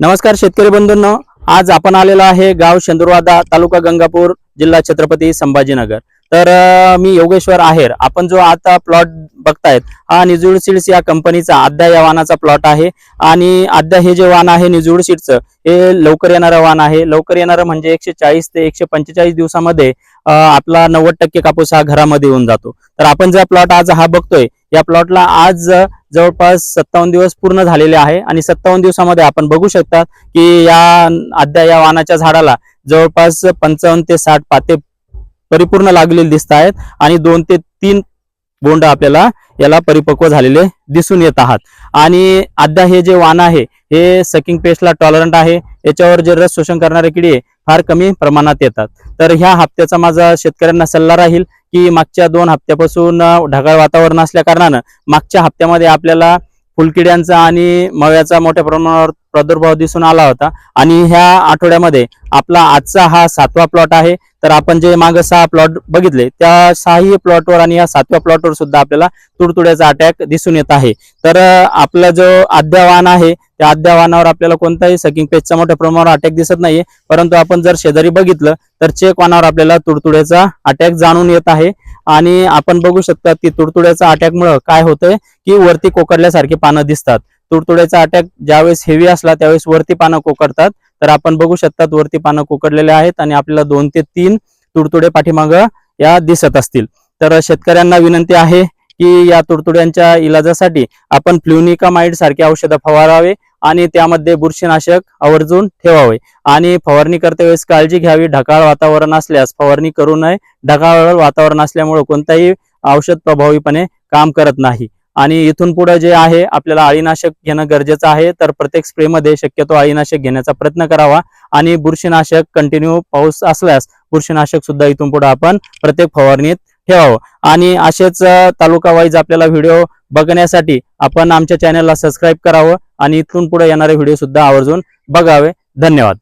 नमस्कार शेतकरी बंधूंनो. आज आपण आलेलो आहे गाव शंदुरवादा तालुका गंगापूर जिल्हा छत्रपती संभाजीनगर. तर मी योगेश्वर आहेर. आपण जो आता प्लॉट बघतायत हा निजूळ सीड्स या कंपनीचा आद्या या वाहनाचा प्लॉट आहे. आणि आद्या हे जे वाहन आहे निजूळ सीड्सचं हे लवकर येणारं वाहन आहे. लवकर येणारं म्हणजे एकशे चाळीस ते एकशे पंचेचाळीस दिवसामध्ये आपला नव्वद टक्के कापूस हा घरामध्ये येऊन जातो. तर आपण ज्या प्लॉट आज हा बघतोय या प्लॉटला आज जवळपास सत्तावन्न दिवस पूर्ण झालेले आहे. आणि सत्तावन्न दिवसामध्ये आपण बघू शकता की या आद्या या वाहनाच्या झाडाला जवळपास पंचावन्न ते साठ पाते परिपूर्ण लागलेले दिसत आहेत आणि दोन ते तीन बोंड आपल्याला याला परिपक्व झालेले दिसून येत आहात. आणि अद्या हे जे वाण आहे हे सकिंग पेस्टला टॉलरंट आहे. याच्यावर जे रस शोषण करणारे किडे फार कमी प्रमाणात येतात. तर ह्या हप्त्याचा माझा शेतकऱ्यांना सल्ला राहील की मागच्या दोन हप्त्यापासून ढगाळ वातावरण असल्या कारणानं मागच्या हप्त्यामध्ये आपल्याला फुलकिड्यांचा आणि मव्याचा मोठ्या प्रमाणावर प्रादुर्भाव दिसून आला होता. आणि ह्या आठवड्यामध्ये आपला आजचा हा सातवा प्लॉट आहे. तर आपण जे मागं सहा प्लॉट बघितले त्या सहाही प्लॉटवर आणि या सातव्या प्लॉटवर सुद्धा आपल्याला तुडतुड्याचा अटॅक दिसून येत आहे. तर आपला जो अद्यावान आहे त्या आद्यावानावर आपल्याला कोणताही सकिंग पेजचा मोठ्या प्रमाणावर अटॅक दिसत नाहीये. परंतु आपण जर शेजारी बघितलं तर चेक वानावर आपल्याला तुडतुड्याचा अटॅक जाणून येत आहे. आणि आपण बघू शकता की तुडतुड्याचा अटॅकमुळे काय होतंय की वरती कोकडल्यासारखी पानं दिसतात. तुडतुड्याचा अटॅक ज्यावेळेस हेवी असला त्यावेळेस वरती पानं कोकडतात. तर आपण बघू शकतात वरती पानं कोकडलेले आहेत आणि आपल्याला दोन ते तीन तुडतुडे पाठीमाग या दिसत असतील. तर शेतकऱ्यांना विनंती आहे की या तुडतुड्यांच्या इलाजासाठी आपण फ्ल्युनिकामाइड सारखे औषधं फवारावे. आणि त्यामध्ये बुरशीनाशक आवर्जून ठेवावे. आणि फवारणी करते वेळेस काळजी घ्यावी. ढगाळ वातावरण असल्यास फवारणी करू नये. ढगाळ वातावरण असल्यामुळे कोणताही औषध प्रभावीपणे काम करत नाही. आणि इथून पुढे जे आहे आपल्याला अळीनाशक घेणं गरजेचं आहे. तर प्रत्येक स्प्रेमध्ये शक्यतो अळीनाशक घेण्याचा प्रयत्न करावा. आणि बुरशीनाशक कंटिन्यू पाऊस असल्यास बुरशीनाशक सुद्धा इथून पुढे आपण प्रत्येक फवारणीत ठेवावं. आणि असेच तालुका वाईज आपल्याला व्हिडिओ बघण्यासाठी आपण आमच्या चॅनलला सबस्क्राईब करावं. आणि इथून पुढे येणारे व्हिडिओ सुद्धा आवर्जून बघावे. धन्यवाद.